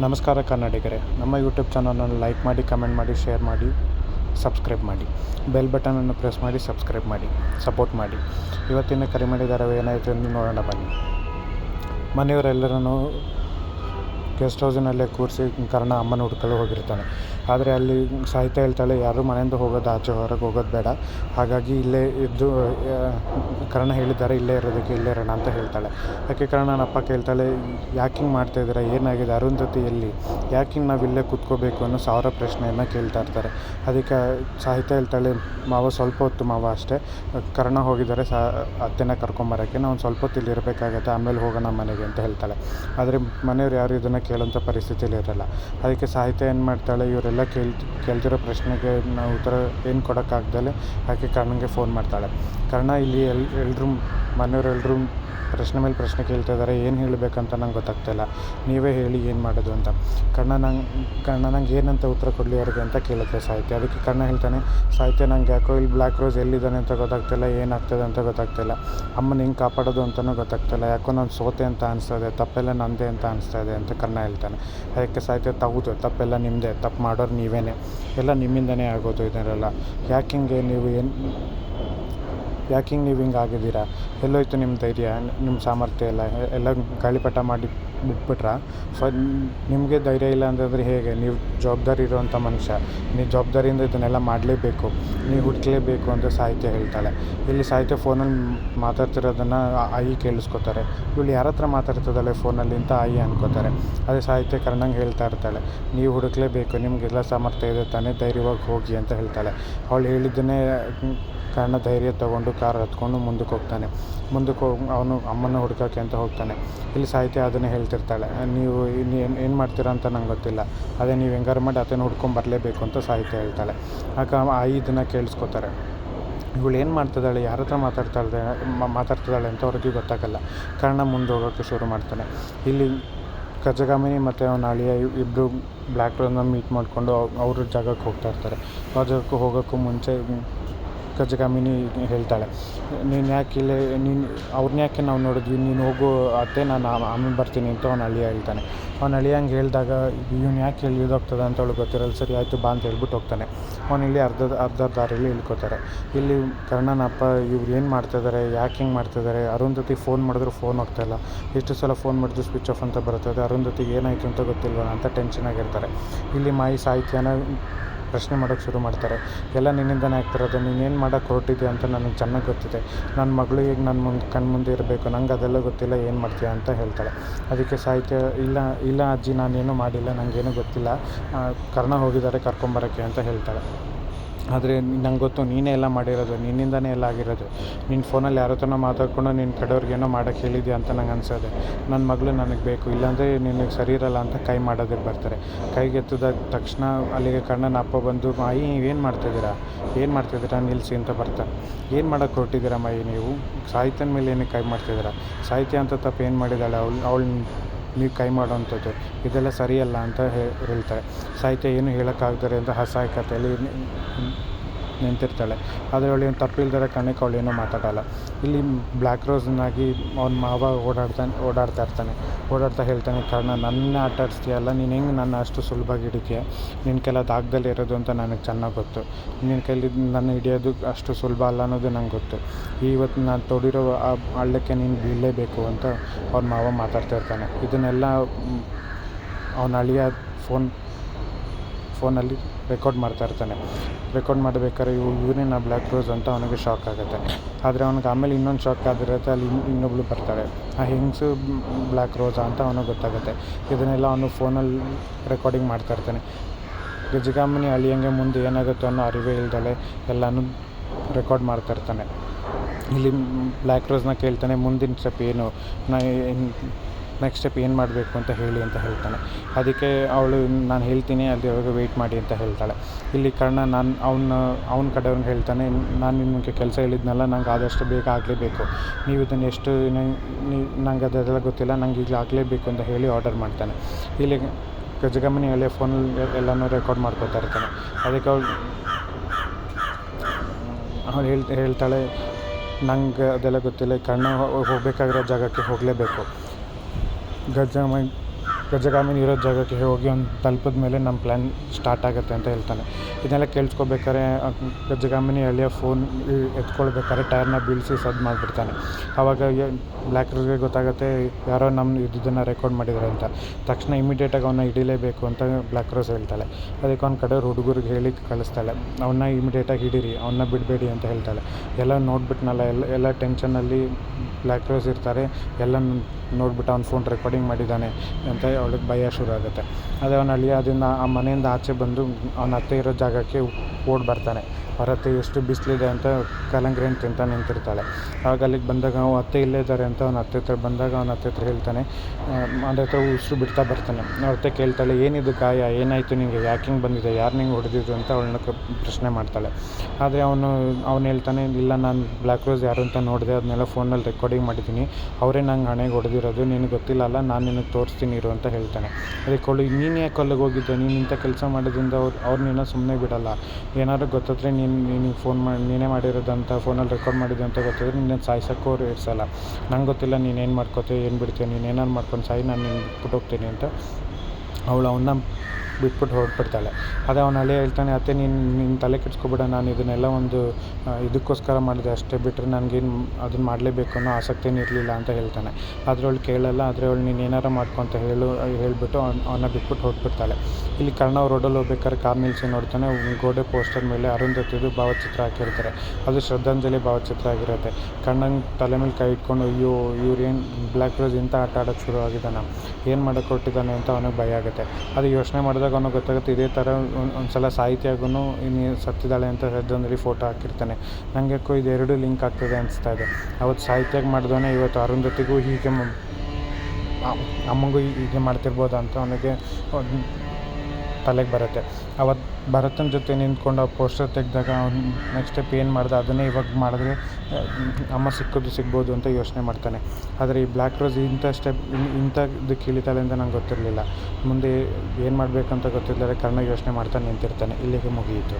ನಮಸ್ಕಾರ ಕನ್ನಡಿಗರೇ. ನಮ್ಮ ಯೂಟ್ಯೂಬ್ ಚಾನಲನ್ನು ಲೈಕ್ ಮಾಡಿ ಕಮೆಂಟ್ ಮಾಡಿ ಶೇರ್ ಮಾಡಿ ಸಬ್ಸ್ಕ್ರೈಬ್ ಮಾಡಿ. ಬೆಲ್ ಬಟನನ್ನು ಪ್ರೆಸ್ ಮಾಡಿ ಸಬ್ಸ್ಕ್ರೈಬ್ ಮಾಡಿ ಸಪೋರ್ಟ್ ಮಾಡಿ. ಇವತ್ತಿನ ಕರಿಮಡಿ ದರವು ಏನಾಯಿತು ಎಂದು ನೋಡೋಣ ಬನ್ನಿ. ಮನೆಯವರೆಲ್ಲರನ್ನು ಗೆಸ್ಟ್ ಹೌಸಿನಲ್ಲೇ ಕೂರಿಸಿ ಕರ್ಣ ಅಮ್ಮನ ಹುಡ್ಕಲು ಹೋಗಿರ್ತಾನೆ. ಆದರೆ ಅಲ್ಲಿ ಸಾಹಿತ್ಯ ಹೇಳ್ತಾಳೆ, ಯಾರೂ ಮನೆಯಿಂದ ಹೋಗೋದು ಆಚೆ, ಹೊರಗೆ ಹೋಗೋದು ಬೇಡ. ಹಾಗಾಗಿ ಇಲ್ಲೇ ಇದ್ದು ಕರ್ಣ ಹೇಳಿದ್ದಾರೆ, ಇಲ್ಲೇ ಇರೋದಕ್ಕೆ ಇಲ್ಲೇ ಇರೋಣ ಅಂತ ಹೇಳ್ತಾಳೆ. ಯಾಕೆ ಕರ್ಣನ ಅಪ್ಪ ಕೇಳ್ತಾಳೆ, ಯಾಕೆ ಹಿಂಗೆ ಮಾಡ್ತಾಯಿದ್ದೀರಾ ಏನಾಗಿದೆ? ಅರುಂಧತಿ ಎಲ್ಲಿ? ಯಾಕೆ ನಾವು ಇಲ್ಲೇ ಕೂತ್ಕೋಬೇಕು? ಅನ್ನೋ ಸಾವಿರ ಪ್ರಶ್ನೆಯನ್ನು ಕೇಳ್ತಾ ಇರ್ತಾರೆ. ಅದಕ್ಕೆ ಸಾಹಿತ್ಯ ಹೇಳ್ತಾಳೆ, ಮಾವ ಸ್ವಲ್ಪ ಹೊತ್ತು ಮಾವ ಅಷ್ಟೇ. ಕರ್ಣ ಹೋಗಿದ್ದಾರೆ, ಸಾ, ಅತ್ತೆನ ಕರ್ಕೊಂಬರೋಕ್ಕೆ ನಾವು ಸ್ವಲ್ಪ ಹೊತ್ತು ಇಲ್ಲಿ ಇರಬೇಕಾಗತ್ತೆ, ಆಮೇಲೆ ಹೋಗೋಣ ಮನೆಗೆ ಅಂತ ಹೇಳ್ತಾಳೆ. ಆದರೆ ಮನೆಯವ್ರು ಯಾರು ಇದನ್ನು ಕೇಳೋಂಥ ಪರಿಸ್ಥಿತಿಯಲ್ಲಿ ಇರಲ್ಲ. ಅದಕ್ಕೆ ಸಾಹಿತ್ಯ ಏನು ಮಾಡ್ತಾಳೆ, ಇವರೆಲ್ಲ ಕೇಳ್, ಕೇಳ್ತಿರೋ ಪ್ರಶ್ನೆಗೆ ನಾವು ಉತ್ತರ ಏನು ಕೊಡೋಕ್ಕಾಗ್ದಲೆ ಆಕೆ ಕರ್ಣಂಗೆ ಫೋನ್ ಮಾಡ್ತಾಳೆ. ಕರ್ಣ ಇಲ್ಲಿ ಎಲ್ ಎಲ್ಲರೂ ಮನೆಯವರೆಲ್ಲರೂ ಪ್ರಶ್ನೆ ಮೇಲೆ ಪ್ರಶ್ನೆ ಕೇಳ್ತಾ ಇದ್ದಾರೆ ಏನು ಹೇಳಬೇಕಂತ ನಂಗೆ ಗೊತ್ತಾಗ್ತಾಯಿಲ್ಲ ನೀವೇ ಹೇಳಿ ಏನು ಮಾಡೋದು ಅಂತ. ಕರ್ಣ ನಂಗೆ ಕರ್ಣ ನಂಗೆ ಏನಂತ ಉತ್ತರ ಕೊಡಲಿ ಅವ್ರಿಗೆ ಅಂತ ಕೇಳುತ್ತೆ ಸಾಹಿತ್ಯ. ಅದಕ್ಕೆ ಕರ್ಣ ಹೇಳ್ತಾನೆ, ಸಾಹಿತ್ಯ ನಂಗೆ ಯಾಕೋ ಇಲ್ಲಿ ಬ್ಲ್ಯಾಕ್ ರೋಸ್ ಎಲ್ಲಿದ್ದಾನೆ ಅಂತ ಗೊತ್ತಾಗ್ತಿಲ್ಲ ಏನಾಗ್ತದೆ ಅಂತ ಗೊತ್ತಾಗ್ತಿಲ್ಲ ಅಮ್ಮನ ಹೆಂಗೆ ಕಾಪಾಡೋದು ಅಂತಲೂ ಗೊತ್ತಾಗ್ತಿಲ್ಲ ಯಾಕೋ ನಾನು ಸೋತೆ ಅಂತ ಅನಿಸ್ತಾ ಇದೆ, ತಪ್ಪೆಲ್ಲ ನಂದೆ ಅಂತ ಅನಿಸ್ತಾ ಇದೆ, ಅಂತ ಕರ್ಣ ಹೇಳ್ತಾನೆ. ಅದಕ್ಕೆ ಸಾಹಿತ್ಯ ಹೌದು ತಪ್ಪೆಲ್ಲ ನಿಮ್ಮದೇ ತಪ್ಪು ಮಾಡೋರು ನೀವೇನೆ. ಎಲ್ಲ ನಿಮ್ಮಿಂದನೇ ಆಗೋದು ಇದನ್ನೆಲ್ಲ ಯಾಕೆ ಹಿಂಗೆ ನೀವು ಏನು, ಯಾಕೆ ಹಿಂಗೆ ನೀವು ಹಿಂಗೆ ಆಗಿದ್ದೀರಾ? ಎಲ್ಲೋಯ್ತು ನಿಮ್ಮ ಧೈರ್ಯ ನಿಮ್ಮ ಸಾಮರ್ಥ್ಯ ಎಲ್ಲ. ಎಲ್ಲ ಗಾಳಿಪಟ ಮಾಡಿ ಬಿಟ್ಬಿಟ್ರ? ಸೊ ನಿಮಗೆ ಧೈರ್ಯ ಇಲ್ಲ ಅಂತಂದರೆ ಹೇಗೆ? ನೀವು ಜವಾಬ್ದಾರಿ ಇರುವಂಥ ಮನುಷ್ಯ. ನೀವು ಜವಾಬ್ದಾರಿಯಿಂದ ಇದನ್ನೆಲ್ಲ ಮಾಡಲೇಬೇಕು. ನೀವು ಹುಡುಕಲೇಬೇಕು ಅಂತ ಸಾಹಿತ್ಯ ಹೇಳ್ತಾಳೆ. ಇಲ್ಲಿ ಸಾಹಿತ್ಯ ಫೋನಲ್ಲಿ ಮಾತಾಡ್ತಿರೋದನ್ನು ಆಯಿ ಕೇಳಿಸ್ಕೊತಾರೆ. ಇವಳು ಯಾರ ಹತ್ರ ಮಾತಾಡ್ತಿದ್ದಾಳೆ ಫೋನಲ್ಲಿ ಅಂತ ಆಯಿ ಅನ್ಕೋತಾರೆ. ಅದೇ ಸಾಹಿತ್ಯ ಕರ್ಣಂಗೆ ಹೇಳ್ತಾ ಇರ್ತಾಳೆ. ನೀವು ಹುಡುಕಲೇಬೇಕು. ನಿಮಗೆಲ್ಲ ಸಾಮರ್ಥ್ಯ ಇದೆ ತಾನೇ. ಧೈರ್ಯವಾಗಿ ಹೋಗಿ ಅಂತ ಹೇಳ್ತಾಳೆ. ಅವಳು ಹೇಳಿದ್ದನ್ನೇ ಕಾರಣ ಧೈರ್ಯ ತಗೊಂಡು ಕಾರ್ ಹತ್ಕೊಂಡು ಮುಂದಕ್ಕೆ ಹೋಗ್ತಾನೆ. ಮುಂದಕ್ಕೆ ಹೋಗಿ ಅವನು ಅಮ್ಮನ ಹುಡುಕೋಕೆ ಅಂತ ಹೋಗ್ತಾನೆ. ಇಲ್ಲಿ ಸಾಹಿತ್ಯ ಅದನ್ನೇ ಹೇಳ್ತಿರ್ತಾಳೆ, ನೀವು ಏನು ಏನು ಮಾಡ್ತೀರಾ ಅಂತ ನಂಗೆ ಗೊತ್ತಿಲ್ಲ. ಅದೇ ನೀವು ಹೆಂಗಾರು ಮಾಡಿ ಅದನ್ನು ಹುಡ್ಕೊಂಡು ಬರಲೇಬೇಕು ಅಂತ ಸಾಹಿತ್ಯ ಹೇಳ್ತಾಳೆ. ಆಗ ಆ ಇದನ್ನು ಕೇಳಿಸ್ಕೊತಾರೆ. ಇವಳು ಏನು ಮಾಡ್ತಿದ್ದಾಳೆ? ಯಾರ ಹತ್ರ ಮಾತಾಡ್ತಾಳೆ ಮಾತಾಡ್ತಿದ್ದಾಳೆ ಅಂತ ಅವ್ರಿಗೆ ಗೊತ್ತಾಗಲ್ಲ. ಕಾರಣ ಮುಂದೆ ಹೋಗೋಕ್ಕೆ ಶುರು ಮಾಡ್ತಾನೆ. ಇಲ್ಲಿ ಕಜಗಾಮಿನಿ ಮತ್ತು ಅವನ ಅಳಿಯ ಇಬ್ಬರು ಬ್ಲ್ಯಾಕ್ ರೋಸ್ನ ಮೀಟ್ ಮಾಡಿಕೊಂಡು ಅವ್ರ ಜಾಗಕ್ಕೆ ಹೋಗ್ತಾ ಇರ್ತಾರೆ. ಆ ಜಾಗಕ್ಕೆ ಹೋಗೋಕ್ಕೂ ಮುಂಚೆ ಗಜಗಾಮಿನಿ ಹೇಳ್ತಾಳೆ, ನೀನು ಯಾಕೆ ಇಲ್ಲೇ, ನೀನು ಅವ್ರನ್ನ ಯಾಕೆ ನಾವು ನೋಡಿದ್ವಿ? ನೀನು ಹೋಗು ಅತ್ತೆ, ನಾನು ಆಮೇಲೆ ಬರ್ತೀನಿ ಅಂತ ಅವ್ನು ಅಳಿಯ ಹೇಳ್ತಾನೆ. ಅವ್ನು ಅಳಿಯ ಹಂಗೆ ಹೇಳಿದಾಗ, ಇವ್ನು ಯಾಕೆ ಇಳಿದೋಗ್ತದೆ ಅಂತ ಅವಳು ಗೊತ್ತಿರಲ್ಲ, ಸರಿ ಆಯಿತು ಬಾ ಅಂತ ಹೇಳ್ಬಿಟ್ಟು ಹೋಗ್ತಾನೆ. ಅವ್ನು ಇಲ್ಲಿ ಅರ್ಧ ಅರ್ಧ ದಾರಿಯಲ್ಲಿ ಇಳ್ಕೋತಾರೆ. ಇಲ್ಲಿ ಕರ್ಣನ ಅಪ್ಪ, ಇವ್ರು ಏನು ಮಾಡ್ತಿದ್ದಾರೆ ಯಾಕೆ ಹಿಂಗೆ ಮಾಡ್ತಿದ್ದಾರೆ ಅರುಂಧತಿ ಫೋನ್ ಮಾಡಿದ್ರು ಫೋನ್ ಹೋಗ್ತಾಯಿಲ್ಲ ಎಷ್ಟು ಸಲ ಫೋನ್ ಮಾಡಿದ್ರು ಸ್ವಿಚ್ ಆಫ್ ಅಂತ ಬರ್ತದೆ ಅರುಂಧತಿಗೆ ಏನಾಯಿತು ಅಂತ ಗೊತ್ತಿಲ್ವ ಅಂತ ಟೆನ್ಷನ್ ಆಗಿರ್ತಾರೆ. ಇಲ್ಲಿ ಮಾಯಿ ಸಾಹಿತ್ಯನ ಪ್ರಶ್ನೆ ಮಾಡೋಕ್ಕೆ ಶುರು ಮಾಡ್ತಾರೆ. ಎಲ್ಲ ನಿನ್ನಿಂದನೇ ಆಗ್ತಿರೋದು, ನೀನೇನು ಮಾಡೋಕ್ಕೆ ಹೊರಟಿದ್ಯಾ ಅಂತ ನನಗೆ ಚೆನ್ನಾಗಿ ಗೊತ್ತಿದೆ. ನನ್ನ ಮಗಳು ಈಗ ನನ್ನ ಮುಂದೆ ಕಣ್ಣು ಮುಂದೆ ಇರಬೇಕು, ನಂಗೆ ಅದೆಲ್ಲ ಗೊತ್ತಿಲ್ಲ, ಏನು ಮಾಡ್ತೀಯ ಅಂತ ಹೇಳ್ತಾಳೆ. ಅದಕ್ಕೆ ಸಾಹಿತ್ಯ, ಇಲ್ಲ ಇಲ್ಲ ಅಜ್ಜಿ, ನಾನೇನು ಮಾಡಿಲ್ಲ ನನಗೇನು ಗೊತ್ತಿಲ್ಲ. ಕರ್ಣ ಹೋಗಿದ್ದಾರೆ ಕರ್ಕೊಂಬರೋಕ್ಕೆ ಅಂತ ಹೇಳ್ತಾಳೆ. ಆದರೆ ನಂಗೆ ಗೊತ್ತು, ನೀನೇ ಎಲ್ಲ ಮಾಡಿರೋದು, ನಿನ್ನಿಂದನೇ ಎಲ್ಲ ಆಗಿರೋದು. ನಿನ್ನ ಫೋನಲ್ಲಿ ಯಾರ ಹತ್ರನೋ ಮಾತಾಡ್ಕೊಂಡು ನಿನ್ನ ಕಡೆಯವ್ರಿಗೆ ಏನೋ ಮಾಡಕ್ಕೆ ಹೇಳಿದ್ಯಾ ಅಂತ ನಂಗೆ ಅನ್ಸೋದು. ನನ್ನ ಮಗಳು ನನಗೆ ಬೇಕು, ಇಲ್ಲಾಂದರೆ ನಿನಗೆ ಸರಿ ಇರಲ್ಲ ಅಂತ ಕೈ ಮಾಡೋದಕ್ಕೆ ಬರ್ತಾರೆ. ಕೈಗೆ ಎತ್ತಿದ ತಕ್ಷಣ ಅಲ್ಲಿಗೆ ಕಣ್ಣನ ಅಪ್ಪ ಬಂದು, ಮಾಯಿ ಏನು ಮಾಡ್ತಿದ್ದೀರಾ? ಏನು ಮಾಡ್ತಿದ್ದೀರಾ? ನಿಲ್ಲಿಸಿ ಅಂತ ಬರ್ತಾರೆ. ಏನು ಮಾಡೋಕ್ಕೆ ಹೊರಟಿದ್ದೀರಾ ಮಾಯಿ ನೀವು? ಸಾಹಿತ್ಯನ ಮೇಲೆ ಏನಕ್ಕೆ ಕೈ ಮಾಡ್ತಿದ್ದೀರಾ? ಸಾಹಿತ್ಯ ಅಂತ ತಪ್ಪು ಏನು ಮಾಡಿದ್ದಾಳೆ ಅವಳು? ಅವಳು ನೀವು ಕೈ ಮಾಡೋವಂಥದ್ದು ಇದೆಲ್ಲ ಸರಿಯಲ್ಲ ಅಂತ ಹೇಳ್ತಾರೆ. ಸಾಹಿತ್ಯ ಏನು ಹೇಳೋಕ್ಕಾಗ್ತಾರೆ ಅಂತ ಅಸಹಾಯಕತೆಯಲ್ಲಿ ನಿಂತಿರ್ತಾಳೆ. ಆದರೆ ಅವಳು ಏನು ತಪ್ಪಿಲ್ದರೆ ಕಣ್ಣಕ್ಕೆ ಅವಳು ಏನೂ ಮಾತಾಡಲ್ಲ. ಇಲ್ಲಿ ಬ್ಲ್ಯಾಕ್ ರೋಸ್ನಾಗಿ ಅವ್ನ ಮಾವ ಓಡಾಡ್ತಾನೆ ಓಡಾಡ್ತಾ ಇರ್ತಾನೆ. ಓಡಾಡ್ತಾ ಹೇಳ್ತಾನೆ, ಕಾರಣ, ನನ್ನ ಆಟ ಆಡಿಸ್ತೀಯಲ್ಲ, ನೀನು ಹೆಂಗೆ ನನ್ನ ಅಷ್ಟು ಸುಲಭವಾಗಿ ಹಿಡಿತೀಯ? ನಿನ್ನ ಕೈಲ ದಾಗದಲ್ಲಿ ಇರೋದು ಅಂತ ನನಗೆ ಚೆನ್ನಾಗಿ ಗೊತ್ತು. ನಿನ್ನ ಕೈಲಿ ನನ್ನ ಹಿಡಿಯೋದು ಅಷ್ಟು ಸುಲಭ ಅಲ್ಲ ಅನ್ನೋದು ನಂಗೆ ಗೊತ್ತು. ಇವತ್ತು ನಾನು ತೊಡಿರೋ ಆ ಹಳ್ಳಕ್ಕೆ ನೀನು ಬೀಳಲೇಬೇಕು ಅಂತ ಅವ್ನ ಮಾವ ಮಾತಾಡ್ತಾ ಇರ್ತಾನೆ. ಇದನ್ನೆಲ್ಲ ಅವನ ಅಳಿಯ ಫೋನ್, ಫೋನಲ್ಲಿ ರೆಕಾರ್ಡ್ ಮಾಡ್ತಾ ಇರ್ತಾನೆ. ರೆಕಾರ್ಡ್ ಮಾಡಬೇಕಾದ್ರೆ ಇವು ಇವನೇ ನಾ ಬ್ಲ್ಯಾಕ್ ರೋಸ್ ಅಂತ ಅವನಿಗೆ ಶಾಕ್ ಆಗುತ್ತೆ. ಆದರೆ ಅವನಿಗೆ ಆಮೇಲೆ ಇನ್ನೊಂದು ಶಾಕ್ ಆಗಿರುತ್ತೆ ಅಲ್ಲಿ ಇನ್- ಇನ್ನೊಬ್ಳು ಬರ್ತಾಳೆ. ಆ ಹೆಂಗಸು ಬ್ಲ್ಯಾಕ್ ರೋಸ್ ಅಂತ ಅವನಿಗೆ ಗೊತ್ತಾಗುತ್ತೆ. ಇದನ್ನೆಲ್ಲ ಅವನು ಫೋನಲ್ಲಿ ರೆಕಾರ್ಡಿಂಗ್ ಮಾಡ್ತಾ ಇರ್ತಾನೆ. ಗಜಗಾಮಿನಿ ಅಳಿಯಂಗೆ ಮುಂದೆ ಏನಾಗುತ್ತೋ ಅನ್ನೋ ಅರಿವೇ ಇಲ್ದಲೆ ಎಲ್ಲನೂ ರೆಕಾರ್ಡ್ ಮಾಡ್ತಾ ಇರ್ತಾನೆ. ಇಲ್ಲಿ ಬ್ಲ್ಯಾಕ್ ರೋಸ್ನ ಕೇಳ್ತಾನೆ, ಮುಂದಿನ ಸ್ಟೆಪ್ ಏನು? ನಾ ನೆಕ್ಸ್ಟ್ ಸ್ಟೆಪ್ ಏನು ಮಾಡಬೇಕು ಅಂತ ಹೇಳಿ ಅಂತ ಹೇಳ್ತಾನೆ. ಅದಕ್ಕೆ ಅವಳು, ನಾನು ಹೇಳ್ತೀನಿ ಅಲ್ಲಿವರೆಗೆ ವೆಯ್ಟ್ ಮಾಡಿ ಅಂತ ಹೇಳ್ತಾಳೆ. ಇಲ್ಲಿ ಕರ್ಣ ನಾನು ಅವನ ಅವನ ಕಡೆಯವ್ರನ್ನ ಹೇಳ್ತಾನೆ, ನಾನು ನಿಮಗೆ ಕೆಲಸ ಹೇಳಿದ್ನಲ್ಲ, ನಂಗೆ ಆದಷ್ಟು ಬೇಗ ಆಗಲೇಬೇಕು. ನೀವು ಇದನ್ನು ಎಷ್ಟು ನಂಗೆ ಅದೆಲ್ಲ ಗೊತ್ತಿಲ್ಲ, ನಂಗೆ ಈಗ ಆಗಲೇಬೇಕು ಅಂತ ಹೇಳಿ ಆರ್ಡರ್ ಮಾಡ್ತಾನೆ. ಇಲ್ಲಿ ಗಜಗಮನಿ ಅಲ್ಲೇ ಫೋನಲ್ಲಿ ಎಲ್ಲನೂ ರೆಕಾರ್ಡ್ ಮಾಡ್ಕೋತಾ ಇರ್ತಾನೆ. ಅದಕ್ಕೆ ಅವಳು ಅವಳು ಹೇಳ್, ಹೇಳ್ತಾಳೆ, ನಂಗೆ ಅದೆಲ್ಲ ಗೊತ್ತಿಲ್ಲ ಕಣ್ಣ ಹೋಗಬೇಕಾಗಿರೋ ಜಾಗಕ್ಕೆ ಹೋಗಲೇಬೇಕು. 干啥玩意？ಗಜಗಾಮಿನಿ ಇರೋ ಜಾಗಕ್ಕೆ ಹೋಗಿ ಅವ್ನು ತಲುಪಿದ ಮೇಲೆ ನಮ್ಮ ಪ್ಲ್ಯಾನ್ ಸ್ಟಾರ್ಟ್ ಆಗುತ್ತೆ ಅಂತ ಹೇಳ್ತಾನೆ. ಇದನ್ನೆಲ್ಲ ಕೇಳಿಸ್ಕೊಬೇಕಾರೆ ಗಜಗಾಮಿನಿ ಅಳಿಯ ಫೋನ್ ಎತ್ಕೊಳ್ಬೇಕಾದ್ರೆ ಟೈರ್ನ ಬೀಳಿಸಿ ಸದ್ದು ಮಾಡಿಬಿಡ್ತಾನೆ. ಆವಾಗ ಬ್ಲ್ಯಾಕ್ ರೋಸ್ಗೆ ಗೊತ್ತಾಗುತ್ತೆ ಯಾರೋ ನಮ್ಮ ಇದನ್ನು ರೆಕಾರ್ಡ್ ಮಾಡಿದ್ದಾರೆ ಅಂತ. ತಕ್ಷಣ ಇಮಿಡಿಯೇಟಾಗಿ ಅವನ್ನ ಹಿಡಿಲೇಬೇಕು ಅಂತ ಬ್ಲ್ಯಾಕ್ ರೋಸ್ ಹೇಳ್ತಾಳೆ. ಅದಕ್ಕೆ ಅವ್ನ ಕಡೆ ಹುಡುಗರಿಗೆ ಹೇಳಿ ಕಳಿಸ್ತಾಳೆ. ಅವನ್ನ ಇಮಿಡಿಯೇಟಾಗಿ ಹಿಡೀರಿ ಅವನ್ನ ಬಿಡಬೇಡಿ ಅಂತ ಹೇಳ್ತಾಳೆ. ಎಲ್ಲ ನೋಡ್ಬಿಟ್ನಲ್ಲ, ಎಲ್ಲ ಎಲ್ಲ ಟೆನ್ಷನಲ್ಲಿ ಬ್ಲ್ಯಾಕ್ ರೋಸ್ ಇರ್ತಾರೆ, ಎಲ್ಲ ನೋಡ್ಬಿಟ್ಟು ಅವ್ನ ಫೋನ್ ರೆಕಾರ್ಡಿಂಗ್ ಮಾಡಿದ್ದಾನೆ ಅಂತ ಅವಳಿಗೆ ಭಯ ಶುರು ಆಗುತ್ತೆ ಅದೇ ಅವನ ಅಳಿಯ ಅದನ್ನು ಆ ಮನೆಯಿಂದ ಆಚೆ ಬಂದು ಅವನ ಅತ್ತೆ ಇರೋ ಜಾಗಕ್ಕೆ ಓಡಿ ಬರ್ತಾನೆ. ಅವ್ರ ಎಷ್ಟು ಬಿಸಿಲಿದೆ ಅಂತ ಕಲ್ಲಂಗಡಿ ಹಣ್ಣು ತಿಂತ ನಿಂತಿರ್ತಾಳೆ. ಆಗ ಅಲ್ಲಿಗೆ ಬಂದಾಗ ಅವ್ನು ಅತ್ತೆ ಇಲ್ಲೇ ಇದ್ದಾರೆ ಅಂತ ಅವನ ಅತ್ತೆ ಹತ್ರ ಬಂದಾಗ ಅವ್ನ ಅತ್ತೆ ಹತ್ರ ಹೇಳ್ತಾನೆ. ಅದ್ರ ಹತ್ರ ಉಸಿರು ಬಿಡ್ತಾ ಬರ್ತಾನೆ. ಅವ್ರ ಅತ್ತೆ ಕೇಳ್ತಾಳೆ, ಏನಿದು ಗಾಯ? ಏನಾಯಿತು ನಿನಗೆ ಯಾಕೆ ಹಿಂಗೆ ಬಂದಿದೆ? ಯಾರು ನಿಂಗೆ ಹೊಡೆದಿದ್ದು? ಅಂತ ಅವಳನ್ನ ಪ್ರಶ್ನೆ ಮಾಡ್ತಾಳೆ. ಆದರೆ ಅವನು, ಅವ್ನು ಹೇಳ್ತಾನೆ, ಇಲ್ಲ, ನಾನು ಬ್ಲ್ಯಾಕ್ ರೋಸ್ ಯಾರು ಅಂತ ನೋಡಿದೆ. ಅದನ್ನೆಲ್ಲ ಫೋನಲ್ಲಿ ರೆಕಾರ್ಡಿಂಗ್ ಮಾಡಿದ್ದೀನಿ. ಅವರೇ ನಂಗೆ ಹಣೆಗೆ ಹೊಡೆದಿರೋದು. ನಿನಗೆ ಗೊತ್ತಿಲ್ಲ ಅಲ್ಲ, ನಾನು ನಿನಗೆ ತೋರಿಸ್ತೀನಿ ಇರು ಅಂತ ಹೇಳ್ತಾನೆ. ಅದಕ್ಕೆ ಅವಳು ನೀನು ಯಾಕೆ ಅಲ್ಲಿಗೆ ಹೋಗಿದ್ದೆ? ನೀನು ಇಂಥ ಕೆಲಸ ಮಾಡೋದ್ರಿಂದ ಅವ್ರು ಅವ್ರು ನಿನ್ನ ಸುಮ್ಮನೆ ಬಿಡಲ್ಲ. ಏನಾದ್ರು ಗೊತ್ತಾದರೆ ನೀನು ನಿನಗೆ ಫೋನ್ ಮಾಡಿ ನೀನೇ ಮಾಡಿರೋದಂತ ಫೋನಲ್ಲಿ ರೆಕಾರ್ಡ್ ಮಾಡಿದ್ದೆ ಅಂತ ಗೊತ್ತಿದ್ರೆ ನಿನ್ನ ಸಾಯ್ಸೋಕ್ಕೂ ಅವ್ರು ಇರಿಸಲ್ಲ. ನಂಗೆ ಗೊತ್ತಿಲ್ಲ ನೀನೇನು ಮಾಡ್ಕೋತೀಯ, ಏನು ಬಿಡ್ತೀಯ, ನೀನು ಏನಾರು ಮಾಡ್ಕೊಂಡು ಸಾಯಿ, ನಾನು ನಿನ್ನ ಬಿಟ್ಬಿಟ್ಟು ಹೋಗ್ತೀನಿ ಅಂತ. ಅವಳು ಅವನ್ನ ಬಿಟ್ಬಿಟ್ಟು ಹೊರಟ್ಬಿಡ್ತಾಳೆ. ಅದೇ ಅವನ ಅಳಿಯ ಹೇಳ್ತಾನೆ, ಅತ್ತೆ, ನೀನು ನಿನ್ನ ತಲೆ ಕೆಡಿಸ್ಕೊಬೇಡ, ನಾನು ಇದನ್ನೆಲ್ಲ ಒಂದು ಇದಕ್ಕೋಸ್ಕರ ಮಾಡಿದೆ, ಅಷ್ಟೇ ಬಿಟ್ಟರೆ ನನಗೇನು ಅದನ್ನು ಮಾಡಲೇಬೇಕು ಅನ್ನೋ ಆಸಕ್ತಿಯೂ ಇರಲಿಲ್ಲ ಅಂತ ಹೇಳ್ತಾನೆ. ಆದರೆ ಅವಳು ಕೇಳಲ್ಲ ಆದರೆ ಅವಳು ನೀನು ಏನಾರು ಮಾಡ್ಕೊಂತ ಹೇಳು, ಹೇಳಿಬಿಟ್ಟು ಅವ್ನು ಅವನ್ನ ಬಿಟ್ಬಿಟ್ಟು ಹೊರಟ್ಬಿಡ್ತಾಳೆ. ಇಲ್ಲಿ ಕರ್ಣ ರೋಡಲ್ಲಿ ಹೋಗ್ಬೇಕಾದ್ರೆ ಕಾರ್ ನಿಲ್ಸಿ ನೋಡ್ತಾನೆ ಗೋಡೆ ಪೋಸ್ಟರ್ ಮೇಲೆ ಅರುಂಧತಿದು ಭಾವಚಿತ್ರ ಹಾಕಿರ್ತಾರೆ. ಅದು ಶ್ರದ್ಧಾಂಜಲಿ ಭಾವಚಿತ್ರ ಆಗಿರುತ್ತೆ. ಕಣ್ಣನ ತಲೆ ಮೇಲೆ ಕೈ ಇಟ್ಕೊಂಡು, ಅಯ್ಯೋ, ಇವ್ರೇನು ಬ್ಲ್ಯಾಕ್ ರೋಸ್ ಇಂಥ ಆಟ ಆಡೋಕ್ಕೆ ಶುರು ಆಗಿದ್ದಾನೆ? ಏನು ಮಾಡೋಕ್ಕೆ ಕೊಟ್ಟಿದ್ದಾನೆ ಅಂತ ಅವನಿಗೆ ಭಯ ಆಗುತ್ತೆ. ಅದು ಯೋಚನೆ ಅವನಿಗೆ ಗೊತ್ತಾಗುತ್ತೆ. ಇದೇ ಥರ ಒಂದು ಒಂದು ಸಲ ಸತ್ತಿದ್ದಾಳೆ ಅಂತ ಶ್ರದ್ಧಾಂಜಲಿ ಫೋಟೋ ಹಾಕಿರ್ತಾನೆ. ನನಗೆ ಯಾಕೋ ಇದೆರಡು ಲಿಂಕ್ ಆಗ್ತದೆ ಅನಿಸ್ತಾ ಇದೆ. ಅವತ್ತು ಸಾಹಿತ್ಯಾಗ ಮಾಡಿದವನೇ ಇವತ್ತು ಅರುಂಧತಿಗೂ ಹೀಗೆ ಅಮ್ಮಂಗೂ ಹೀಗೆ ಮಾಡ್ತಿರ್ಬೋದು ಅಂತ ಅವನಿಗೆ ತಲೆಗೆ ಬರುತ್ತೆ. ಅವತ್ತು ಭರತನ ಜೊತೆ ನಿಂತ್ಕೊಂಡು ಆ ಪೋಸ್ಟರ್ ತೆಗೆದಾಗ ಅವ್ನು ನೆಕ್ಸ್ಟ್ ಸ್ಟೆಪ್ ಏನು ಮಾಡ್ದ, ಅದನ್ನೇ ಇವಾಗ ಮಾಡಿದ್ರೆ ಅಮ್ಮ ಸಿಕ್ಕೋದು ಸಿಗ್ಬೋದು ಅಂತ ಯೋಚನೆ ಮಾಡ್ತಾನೆ. ಆದರೆ ಈ ಬ್ಲ್ಯಾಕ್ ರೋಸ್ ಇಂಥ ಸ್ಟೆಪ್ ಇಂಥದ್ದು ಇಳಿತಾಳೆ ಅಂತ ನಂಗೆ ಗೊತ್ತಿರಲಿಲ್ಲ. ಮುಂದೆ ಏನು ಮಾಡಬೇಕಂತ ಗೊತ್ತಿಲ್ಲದೆ ಕರ್ಣ ಯೋಚನೆ ಮಾಡ್ತಾ ನಿಂತಿರ್ತಾನೆ. ಇಲ್ಲಿಗೆ ಮುಗಿಯಿತು.